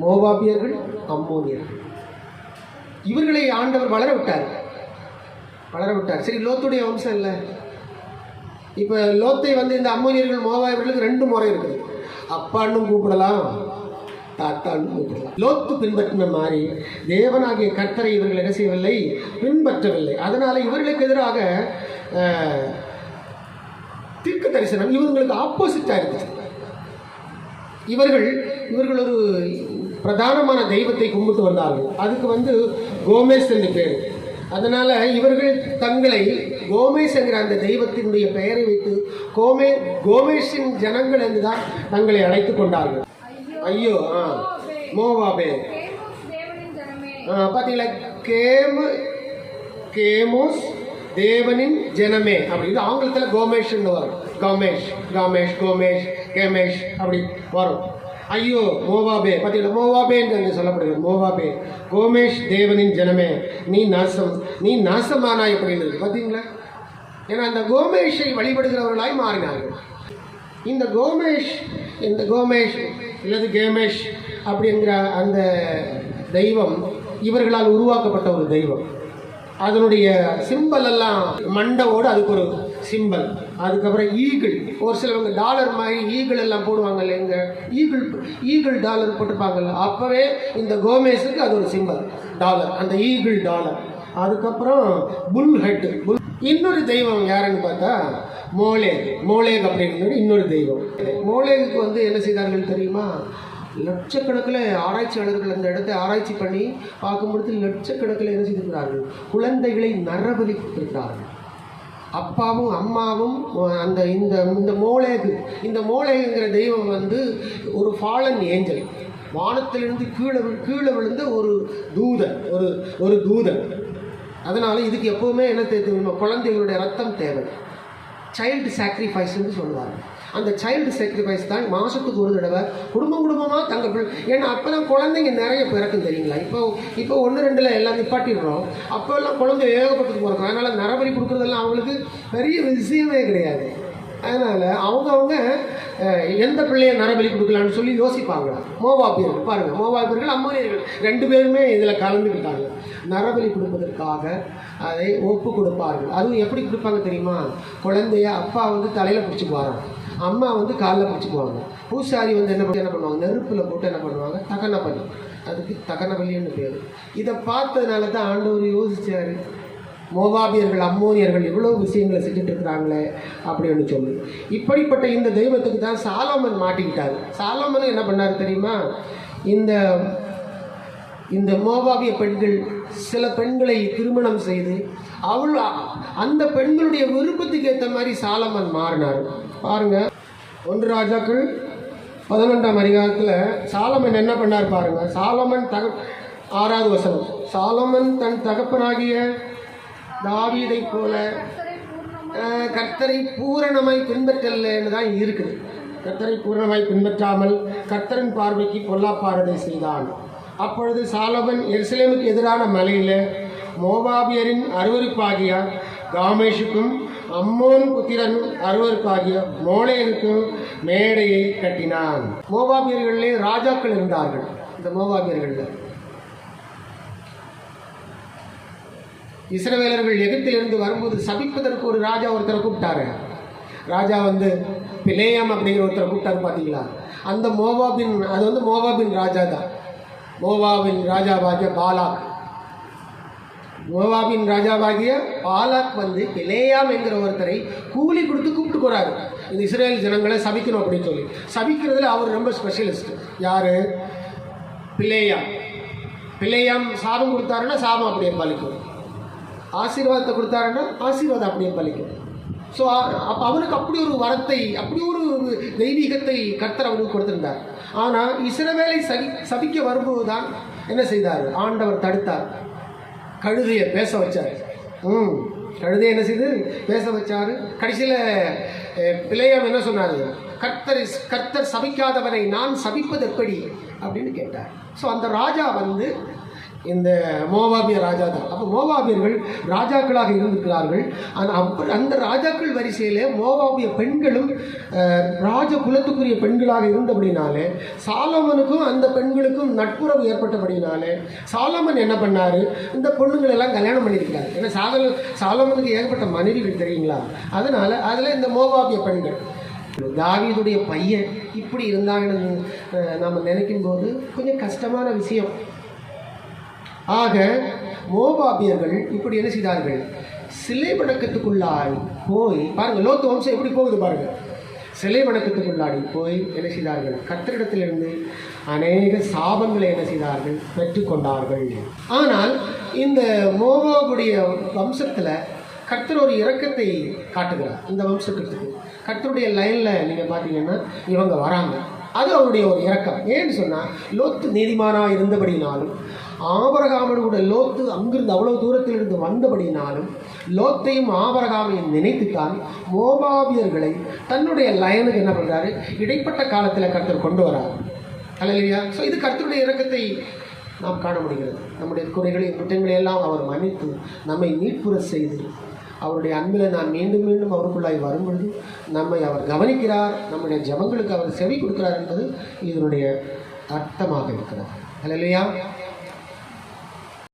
மோவாபியர்கள் அம்மோனியர்கள் இவர்களை ஆண்டவர் வளர விட்டார் வளர விட்டார் சரி லோத்துடைய வம்சம் இல்லை இப்போ லோத்தை வந்து இந்த அம்மோனியர்கள் மோவாபியர்களுக்கு ரெண்டு முறை இருக்குது. அப்பான்னு கூப்பிடலாம் தாத்தான்னு கூப்பிடலாம். லோத்து பின்பற்றின மாதிரி தேவனாகிய கர்த்தரை இவர்கள் என்ன செய்யவில்லை? பின்பற்றவில்லை. அதனால் இவர்களுக்கு எதிராக அஹ், தீர்க்க தரிசனம் இவங்களுக்கு ஆப்போசிட்டாக இருக்குது. இவர்கள் இவர்கள் ஒரு பிரதானமான தெய்வத்தை கும்பிட்டு வந்தார்கள். அதுக்கு வந்து கோமேஷ் என்று பேர். அதனால இவர்கள் தங்களை கோமேஷ் என்கிற அந்த தெய்வத்தினுடைய பெயரை வைத்து கோமே கோமேஷின் ஜனங்கள் என்றுதான் தங்களை அழைத்துக் கொண்டார்கள். ஐயோ ஆ. மோவாபே. ஆ, பார்த்தீங்களா கேமு கேமோஸ் தேவனின் ஜனமே அப்படின்னு ஆங்கிலத்தில் கோமேஷ்னு வரும். கோமேஷ் கோமேஷ் கோமேஷ் கேமேஷ் அப்படி வரும். ஐயோ மோவாபே. பார்த்தீங்களா மோவாபே என்று சொல்லப்படுகிறது. மோவாபே. கோமேஷ் தேவனின் ஜனமே. நீ நாசம் நீ நாசமானாய் அப்படின்னு பார்த்தீங்களா ஏன்னா அந்த கோமேஷை வழிபடுகிறவர்களாய் மாறினார்கள். இந்த கோமேஷ் இந்த கோமேஷ் அல்லது கேமேஷ் அப்படிங்கிற அந்த தெய்வம் இவர்களால் உருவாக்கப்பட்ட ஒரு தெய்வம். அதனுடைய சிம்பல் எல்லாம் மண்டவோடு அதுக்கு ஒரு சிம்பல் அதுக்கப்புறம் ஈகிள் ஒரு சிலவங்க டாலர் மாதிரி ஈகிள் எல்லாம் போடுவாங்கல்ல எங்க ஈகிள் ஈகிள் டாலர் போட்டிருப்பாங்கல்ல. அப்போவே இந்த கோமேஸுக்கு அது ஒரு சிம்பல் டாலர் அந்த ஈகிள் டாலர் அதுக்கப்புறம் புல் ஹெட் புல் இன்னொரு தெய்வம் யாருன்னு பார்த்தா மோலேக் மோலேக் அப்படிங்கிறது இன்னொரு தெய்வம். மோலேகுக்கு வந்து என்ன செய்தார்கள் தெரியுமா? லட்சக்கணக்கில் ஆராய்ச்சியாளர்கள் அந்த இடத்தை ஆராய்ச்சி பண்ணி பார்க்கும்பொழுது லட்சக்கணக்கில் என்ன செய்திருக்கிறார்கள்? குழந்தைகளை நரபலி கொடுத்திருக்கிறார்கள். அப்பாவும் அம்மாவும் அந்த இந்த இந்த மோளேகு இந்த மோளேகுங்கிற தெய்வம் வந்து ஒரு ஃபாலன் ஏஞ்சல் வானத்திலிருந்து கீழே கீழே விழுந்த ஒரு தூதன் ஒரு ஒரு தூதன். அதனால் இதுக்கு எப்போவுமே என்ன தெரியும்? குழந்தைகளுடைய ரத்தம் தேவை. சைல்டு சாக்ரிஃபைஸ்ன்னு சொல்லுவாங்க. அந்த சைல்டு சாக்ரிஃபைஸ் தான் மாதத்துக்கு ஒரு தடவை குடும்பம் குடும்பமாக தங்கள் பிள்ளை ஏன்னா அப்போ தான் குழந்தைங்க நிறைய பிறக்கும் தெரியுங்களா? இப்போ இப்போ ஒன்று ரெண்டில் எல்லாம் நிப்பாட்டிடுறோம். அப்போ எல்லாம் குழந்தை ஏகப்பட்டது பிறக்கும். அதனால் நரபலி கொடுக்குறதெல்லாம் அவங்களுக்கு பெரிய விஷயமே கிடையாது. அதனால் அவங்கவுங்க எந்த பிள்ளையை நரபலி கொடுக்கலான்னு சொல்லி யோசிப்பாங்க மோவாபியர்கள் பாருங்கள் மோவாபியர்கள் அம்மானியர்கள் ரெண்டு பேருமே இதில் கலந்துக்கிட்டாங்க நரபலி கொடுப்பதற்காக அதை ஒப்பு கொடுப்பார்கள். அதுவும் எப்படி கொடுப்பாங்க தெரியுமா? குழந்தைய அப்பா வந்து தலையில் பிடிச்சிக்குவாராம். அம்மா வந்து காலில் பிடிச்சிக்குவாங்க. பூசாரி வந்து என்ன பண்ணி என்ன பண்ணுவாங்க? நெருப்பில் போட்டு என்ன பண்ணுவாங்க? தகன பலி. அதுக்கு தகன பலின்னு பேர். இதை பார்த்ததுனால தான் ஆண்டவர் யோசிச்சார். மோவாபியர்கள் அம்மோனியர்கள் இவ்வளோ விஷயங்களை செஞ்சுட்டு இருக்கிறாங்களே அப்படின்னு சொல்லி. இப்படிப்பட்ட இந்த தெய்வத்துக்கு தான் சாலோமன் மாட்டிக்கிட்டார். சாலோமன் என்ன பண்ணார் தெரியுமா? இந்த இந்த மோபாவிய பெண்கள் சில பெண்களை திருமணம் செய்து அவள் அந்த பெண்களுடைய விருப்பத்துக்கு ஏற்ற மாதிரி சாலமன் மாறினார். பாருங்க ஒன்று ராஜாக்கள் பதினொன்றாம் அதிகாரத்தில் சாலமன் என்ன பண்ணார் பாருங்க சாலமன் தக ஆறாவது வசனம் சாலமன் தன் தகப்பனாகிய தாவீதைப் போல கர்த்தரை கர்த்தரை பூரணமாய் பின்பற்றலன்னு தான் இருக்குது. கர்த்தரை பூரணமாய் பின்பற்றாமல் கர்த்தரின் பார்வைக்கு பொல்லாப்பாரதை செய்தான். அப்பொழுது சாலமன் எருசலேமுக்கு எதிரான மலையில் மோபாபியரின் அருவருப்பாகிய காமேஷுக்கும் அம்மோன் புத்திரன் அருவருப்பாகிய மோளேனுக்கும் மேடையை கட்டினான். மோபாபியர்களே ராஜாக்கள் இருந்தார்கள். இந்த மோபாபியர்களில் இஸ்ரவேலர்கள் எகிப்திலிருந்து வரும்போது சபிப்பதற்கு ஒரு ராஜா ஒருத்தரை கூப்பிட்டாரு. ராஜா வந்து பிளேயம் அப்படிங்கிற ஒருத்தரை கூப்பிட்டாரு பார்த்தீங்களா அந்த மோபாபின் அது வந்து மோபாபின் ராஜா தான் கோவாவின் ராஜாவாகிய பாலாக். கோவாவின் ராஜாவாகிய பாலாக் வந்து பிலேயாம் என்கிற ஒருத்தரை கூலி கொடுத்து கூப்பிட்டு போறாரு. இந்த இஸ்ரேல் ஜனங்களை சபிக்கணும் அப்படின்னு சொல்லி. சபிக்கிறதுல அவர் ரொம்ப ஸ்பெஷலிஸ்ட் யாரு? பிள்ளையாம் பிள்ளையாம் சாபம் கொடுத்தாருன்னா சாபம் அப்படியே பலிக்கும் ஆசீர்வாதத்தை கொடுத்தாருன்னா ஆசீர்வாதம் அப்படியே பலிக்கும் ஸோ அப்போ அவனுக்கு அப்படி ஒரு வரத்தை அப்படி ஒரு தெய்வீகத்தை கர்த்தர் அவனுக்கு கொடுத்திருந்தார். ஆனால் இஸ்ரவேலை சகி சபிக்க வரும்போது தான் என்ன செய்தார்? ஆண்டவர் தடுத்தார். கழுதையை பேச வச்சார். ம் கழுதை என்ன செய்து? பேச வச்சார். கடைசியில் பிள்ளையம் என்ன சொன்னார்? கர்த்தர் கர்த்தர் சபிக்காதவரை நான் சபிப்பது எப்படி? அப்படின்னு கேட்டார். ஸோ அந்த ராஜா வந்து இந்த மோவாபிய ராஜா தான் அப்போ மோவாபியர்கள் ராஜாக்களாக இருந்திருக்கிறார்கள். ஆனால் அந்த ராஜாக்கள் வரிசையில் மோவாபிய பெண்களும் ராஜ குலத்துக்குரிய பெண்களாக இருந்தபடினாலே சாலமனுக்கும் அந்த பெண்களுக்கும் நட்புறவு ஏற்பட்டபடினாலே சாலமன் என்ன பண்ணார்? இந்த பொண்ணுங்களை எல்லாம் கல்யாணம் பண்ணியிருக்கிறார். ஏன்னா சாதல் சாலமனுக்கு ஏகப்பட்ட மனைவிகள் தெரியுங்களா? அதனால் அதில் இந்த மோவாபிய பெண்கள். தாவீதுடைய பையன் இப்படி இருந்தாங்கன்னு நம்ம நினைக்கும் போது கொஞ்சம் கஷ்டமான விஷயம். ஆக மோபாபியர்கள் இப்படி என்ன செய்தார்கள்? சிலை வணக்கத்துக்குள்ளாய் போய் பாருங்க லோத்து வம்சம் எப்படி போகுது பாருங்க. சிலை வணக்கத்துக்குள்ளாடி போய் என்ன செய்தார்கள்? கத்திரிடத்திலிருந்து அநேக சாபங்களை என்ன செய்தார்கள்? பெற்றுக்கொண்டார்கள். ஆனால் இந்த மோபாபுடைய வம்சத்தில் கர்த்தர் ஒரு இறக்கத்தை காட்டுகிறார். இந்த வம்சத்துக்கு. கர்த்தருடைய லைனில் நீங்கள் பார்த்தீங்கன்னா இவங்க வராங்க. அது அவருடைய ஒரு இறக்கம் ஏன்னு சொன்னால் லோத்து நீதிமானாக இருந்தபடினாலும் ஆபரகாமனு கூட லோத்து அங்கிருந்து அவ்வளவு தூரத்தில் இருந்து வந்தபடினாலும் லோத்தையும் ஆபரகாமையும் நினைத்துத்தான் மோபாவியர்களை தன்னுடைய லயனுக்கு என்ன பண்ணுறாரு இடைப்பட்ட காலத்தில் கருத்தர் கொண்டு வரார். அல்லையா ஸோ இது கருத்துடைய இறக்கத்தை நாம் காண முடிகிறது. நம்முடைய குறைகளை குற்றங்களை எல்லாம் அவர் மன்னித்து நம்மை மீட்புற செய்து அவருடைய அன்பில் நாம் மீண்டும் மீண்டும் அவருக்குள்ளாய் வரும்பொழுது நம்மை அவர் கவனிக்கிறார் நம்முடைய ஜபங்களுக்கு அவர் செவி கொடுக்கிறார் என்பது இதனுடைய அர்த்தமாக இருக்கிறது. இல்லையா